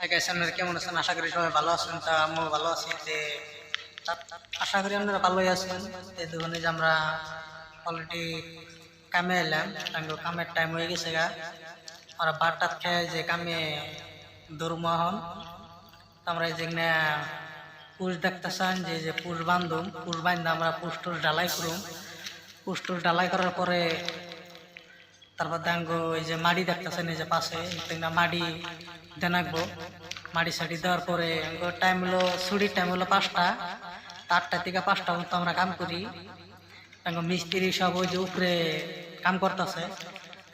আপনারা কেমন আছেন? আশা করি সবাই ভালো আছেন। তা আমিও ভালো আছি। যে আশা করি আপনারা ভালোই আছেন। এই দোকানে যে আমরা অলরেডি কামে এলাম, তাঙ্গ কামের টাইম হয়ে গেছে গা। আমরা বারটাত খেয়ে যে কামে দৌড়মা হন তো আমরা এই যে পুষ দেখতেছেন যে যে পুষ বান্ধব পুষ বান্ধব আমরা পুষ টুষ ডালাই করুম। পুষ টুষ ডালাই করার পরে তারপর দাঙ্গো এই যে মাড়ি দেখতেছেন, এই যে পাশে মাড়ি দেনাকবো মাড়ি সাড়ি দেওয়ার পরে টাইম হলো, ছুটির টাইম হলো পাঁচটা। আটটা থেকে পাঁচটা পর্যন্ত আমরা কাম করি। মিস্ত্রি সব ওই যে উপরে কাম করতেছে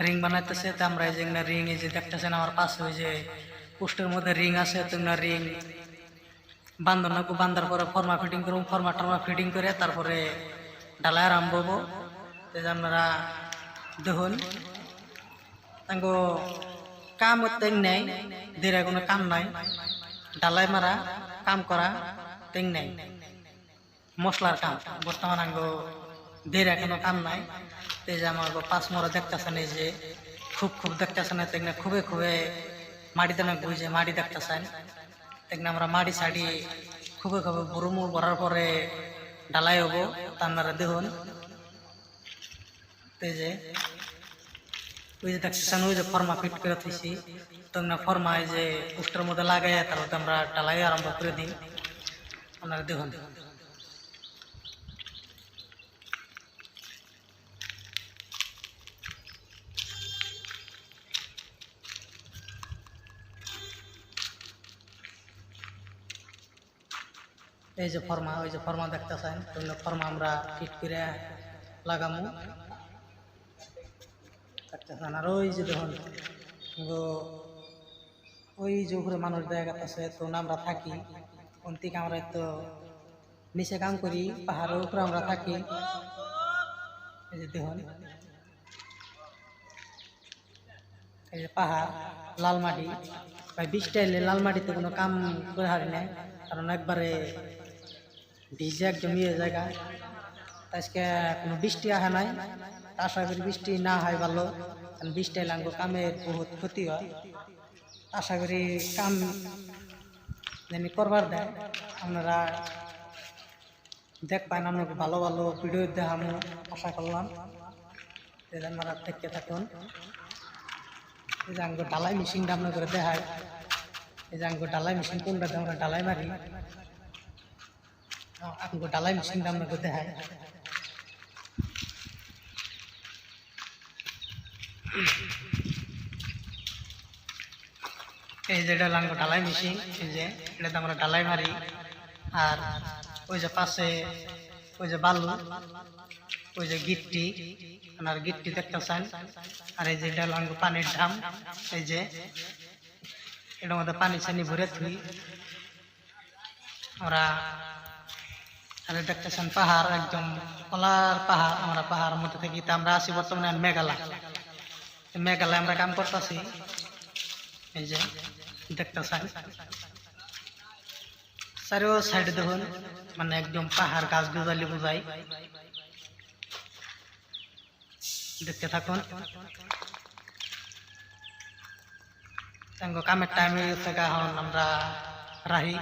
রিং বানাইতেছে। তো আমরা এই যে রিং এই যে দেখতেছেন আমার পাশে ওই যে পোস্টের মধ্যে রিং আছে, তো রিং বান্ধব নাকু বান্ধার পরে ফর্মা ফিটিং করুন ফর্মা টর্মা ফিটিং করে তারপরে ডালায় আরম্ভ হব। আপনারা দেখুন। তাঙ্গো কাম তেং নেই দেরা কোনো কাম নাই। ডালাই মারা, কাম করা তেং নেই। মশলার কাম। বর্তমান আঙ্গো দেরা কোনো কাম নাই। তো এই যে আমার পাঁচ মরা দেখতেছেন এই যে, খুব খুব দেখতেছেন তেমনি খুবই খুবই মাটিতে না বুঝে মাটি দেখতেছেন। তেমনি আমরা মাটি ছাড়ি খুবই খুবই বুরুমু ভরার পরে ডালাই হব তা আপনারা দেখুন। এই যে ওই যে দেখতেছেন ওই যে ফর্মা ফিট করে থইছি। তো না ফর্মা যে পোস্টের মধ্যে লাগাই তারপর আমরা ডালাই আরম্ভ করে দিই। আপনারা দেখুন। এই যে ফর্মা, ওই যে ফর্মা দেখতেছেন, তো ফর্মা আমরা ফিট করে লাগামু। দেখতেছেন আর ওই যে দেখুন ওই যে উপরে মানুষ দেখা আছে তো আমরা থাকি। কোন থেকে আমরা তো নিচে কাম করি, পাহাড়ের উপরে আমরা থাকি। এই যে দেখুন, এই যে পাহাড়, লাল মাটি। ভাই, বৃষ্টি এলে লাল মাটিতে কোনো কাম করে হারি নাই। কারণ একবারে ভিজে একদম ইয়ে জায়গা। আজকে কোনো বৃষ্টি আসে নাই। আশা করি বৃষ্টি না হয় ভালো। কারণ বৃষ্টি আমাকে কামের বহুত ক্ষতি হয়। আশা করি কাম জানি করবার দেয়। আপনারা দেখবেন আপনাকে ভালো ভালো ভিডিও দেখামো, আশা করলাম। আপনারা দেখতে থাকুন। এই যে আমাকে ডালাই মেশিনটা আপনার করে দেখায়। এই যে আমাকে ডালাই মেশিন কোনটা আমরা ডালাই মারি। আমাকে ডালাই মেশিনটা আপনাকে দেখায় এই যে এটা লাঙ্গ ডালাই মেশিন এই যে এটাতে আমরা ডালাই মারি আর ওই যে পাশে ওই যে বালু ওই যে গিট্টি আর গিট্টি দেখতেছেন আর এই যে এটা লাঙ্গ পানির ঢাম এই যে এটার মধ্যে পানি ছানি ভরে থুই আমরা আর দেখতেছেন পাহাড় একদম কলার পাহাড়, আমরা পাহাড়ের মধ্যে থাকি তা আমরা আছি বর্তমানে মেঘালয়। মেঘালয় আমরা কাম করতেছি। এই যে দেখতেছেন চারিও সাইডে দেখুন মানে একদম পাহাড় গাছ গুজালি বুঝাই দেখতে থাকুন। কামের টাইমে থেকে এখন আমরা রাহি।